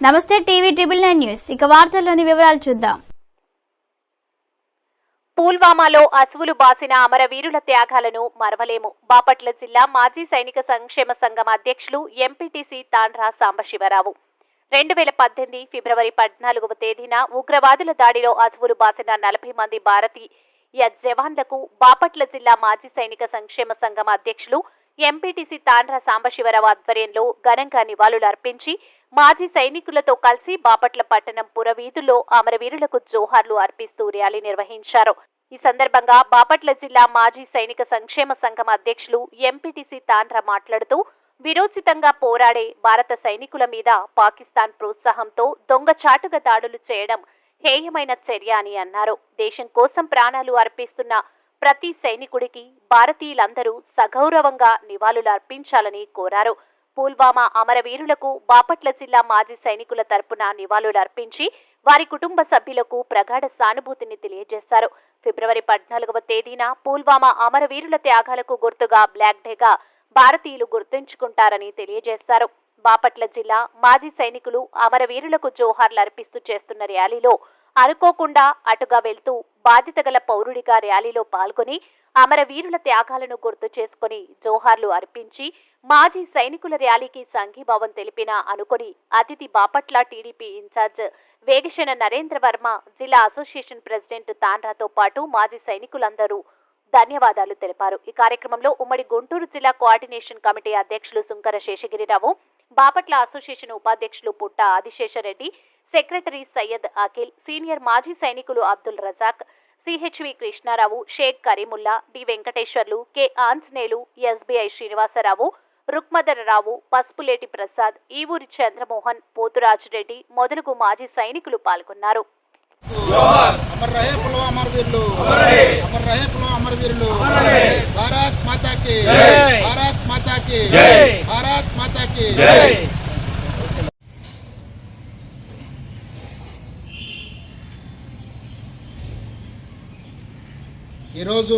నమస్తే TV triple nine news. ఇక వార్తల్లోని వివరాలు చూద్దాం. పుల్వామాలో అసువులు బాసిన అమరవీరుల త్యాగాలను మరవలేము. బాపట్ల జిల్లా మాజీ సైనిక సంక్షేమ సంఘం అధ్యక్షులు ఎంపీటీసీ తాండ్రా సాంబశివరావు. రెండు వేల పద్దెనిమిది ఫిబ్రవరి పద్నాలుగవ తేదీన ఉగ్రవాదుల దాడిలో అసువులు బాసిన నలభై మంది భారతీయ జవాన్లకు బాపట్ల జిల్లా మాజీ సైనిక సంక్షేమ సంఘం అధ్యక్షులు ఎంపీటీసీ తాండ్ర సాంబశివరావు ఆధ్వర్యంలో ఘనంగా నివాళులు అర్పించి మాజీ సైనికులతో కలిసి బాపట్ల పట్టణం పురవీధుల్లో అమరవీరులకు జోహార్లు అర్పిస్తూ ర్యాలీ నిర్వహించారు. ఈ సందర్భంగా బాపట్ల జిల్లా మాజీ సైనిక సంక్షేమ సంఘం అధ్యక్షులు ఎంపీటీసీ తాండ్ర మాట్లాడుతూ విరోచితంగా పోరాడే భారత సైనికుల మీద పాకిస్తాన్ ప్రోత్సాహంతో దొంగచాటుగా దాడులు చేయడం హేయమైన చర్య అని అన్నారు. దేశం కోసం ప్రాణాలు అర్పిస్తున్న ప్రతి సైనికుడికి భారతీయులందరూ సగౌరవంగా నివాళులు అర్పించాలని కోరారు. పుల్వామా అమరవీరులకు బాపట్ల జిల్లా మాజీ సైనికుల తరపున నివాళులు అర్పించి వారి కుటుంబ సభ్యులకు ప్రగాఢ సానుభూతిని తెలియజేశారు. ఫిబ్రవరి పద్నాలుగవ తేదీన పుల్వామా అమరవీరుల త్యాగాలకు గుర్తుగా బ్లాక్ డేగా భారతీయులు గుర్తుంచుకుంటారని తెలియజేశారు. బాపట్ల జిల్లా మాజీ సైనికులు అమరవీరులకు జోహార్లు అర్పిస్తూ చేస్తున్న ర్యాలీలో అనుకోకుండా అటుగా వెళ్తూ బాధ్యత గల పౌరుడిగా ర్యాలీలో పాల్గొని అమరవీరుల త్యాగాలను గుర్తు చేసుకుని జోహార్లు అర్పించి మాజీ సైనికుల ర్యాలీకి సంఘీభావం తెలిపిన అనుకుని అతిథి బాపట్ల టీడీపీ ఇన్ఛార్జ్ వేగశన నరేంద్ర వర్మ జిల్లా అసోసియేషన్ ప్రెసిడెంట్ తాండ్రాతో పాటు మాజీ సైనికులందరూ ధన్యవాదాలు తెలిపారు. ఈ కార్యక్రమంలో ఉమ్మడి గుంటూరు జిల్లా కోఆర్డినేషన్ కమిటీ అధ్యక్షులు సుంకర శేషగిరిరావు బాపట్ల అసోసియేషన్ ఉపాధ్యక్షులు పుట్ట ఆదిశేషరెడ్డి సెక్రటరీ సయ్యద్ అఖిల్ సీనియర్ మాజీ సైనికులు Abdul Razak CHV Krishnarao Sheikh Karimulla D Venkateswarlu K Anjaneyulu SBI Srinivasarao Rukmadhararao Pasupuleti Prasad Evuri Chandramohan Poturajureddy మొదలగు మాజీ సైనికులు పాల్గొన్నారు. అమర్ రహే పుల్వామా అమరవీరులు అమర్ రహే. పుల్వామా అమరవీరులు భారత్ మాతాకి. భారత్ మాతాకి. భారత్ మాతాకి. ఈరోజు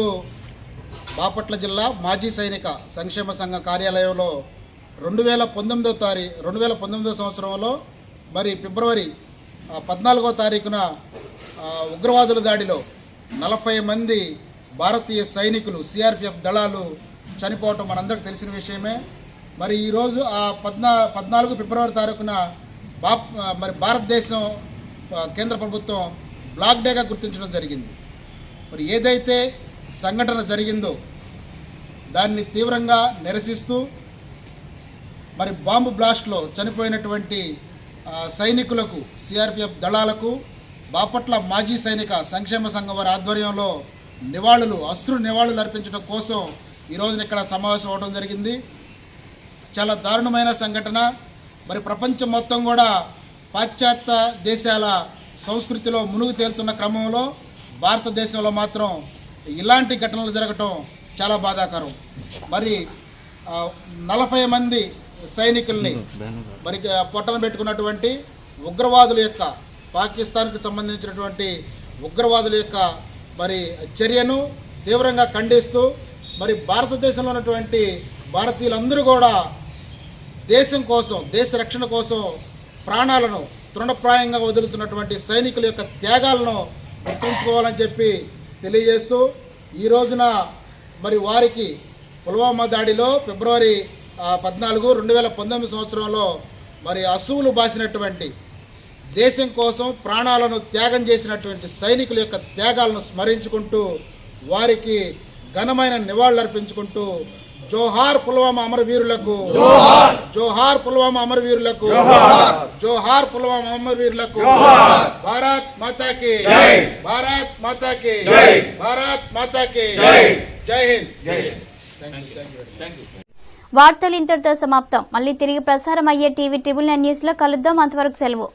బాపట్ల జిల్లా మాజీ సైనిక సంక్షేమ సంఘ కార్యాలయంలో రెండు వేల పంతొమ్మిదో తారీఖు రెండు వేల పంతొమ్మిదో సంవత్సరంలో మరి ఫిబ్రవరి పద్నాలుగో తారీఖున ఉగ్రవాదుల దాడిలో నలభై మంది భారతీయ సైనికులు సిఆర్పిఎఫ్ దళాలు చనిపోవటం మనందరికీ తెలిసిన విషయమే. మరి ఈరోజు ఆ పద్నా పద్నాలుగు ఫిబ్రవరి తారీఖున బా మరి భారతదేశం కేంద్ర ప్రభుత్వం బ్లాక్ డేగా గుర్తించడం జరిగింది. మరి ఏదైతే సంఘటన జరిగిందో దాన్ని తీవ్రంగా నిరసిస్తూ మరి బాంబు బ్లాస్ట్లో చనిపోయినటువంటి సైనికులకు సిఆర్పిఎఫ్ దళాలకు బాపట్ల మాజీ సైనిక సంక్షేమ సంఘం వారి ఆధ్వర్యంలో నివాళులు అశ్రు నివాళులు అర్పించడం కోసం ఈ ఇక్కడ సమావేశం అవడం జరిగింది. చాలా దారుణమైన సంఘటన. మరి ప్రపంచం మొత్తం కూడా పాశ్చాత్య దేశాల సంస్కృతిలో మునుగు తేలుతున్న క్రమంలో భారతదేశంలో మాత్రం ఇలాంటి ఘటనలు జరగటం చాలా బాధాకరం. మరి నలభై మంది సైనికుల్ని మరి ఆ, పొట్టన పెట్టుకున్నటువంటి ఉగ్రవాదుల యొక్క పాకిస్తాన్కి సంబంధించినటువంటి ఉగ్రవాదుల యొక్క మరి చర్యను తీవ్రంగా ఖండిస్తూ మరి భారతదేశంలో ఉన్నటువంటి భారతీయులందరూ కూడా దేశం కోసం దేశ రక్షణ కోసం ప్రాణాలను తృణప్రాయంగా వదులుతున్నటువంటి సైనికుల యొక్క త్యాగాలను గుర్తుంచుకోవాలని చెప్పి తెలియజేస్తూ ఈ రోజున మరి వారికి పుల్వామా దాడిలో ఫిబ్రవరి పద్నాలుగు రెండు వేల పంతొమ్మిది సంవత్సరంలో మరి అసువులు బాసినటువంటి దేశం కోసం ప్రాణాలను త్యాగం చేసినటువంటి సైనికుల యొక్క త్యాగాలను స్మరించుకుంటూ వారికి ఘనమైన నివాళులర్పించుకుంటూ జోహార్ పుల్వామా అమరవీరులకు. జోహార్. పుల్వామా అమరవీరులకు. జోహార్. పుల్వామా అమరవీరులకు. భారత్ మాతాకి. భారత్ మాతాకి. భారత్ మాతాకి. జై. హింద్. వార్తలు ఇంతటితో సమాప్తం. మళ్ళీ తిరిగి ప్రసారం అయ్యే టీవీ ట్రిపుల్ నైన్ న్యూస్లో కలుద్దాం. అంతవరకు సెలవు.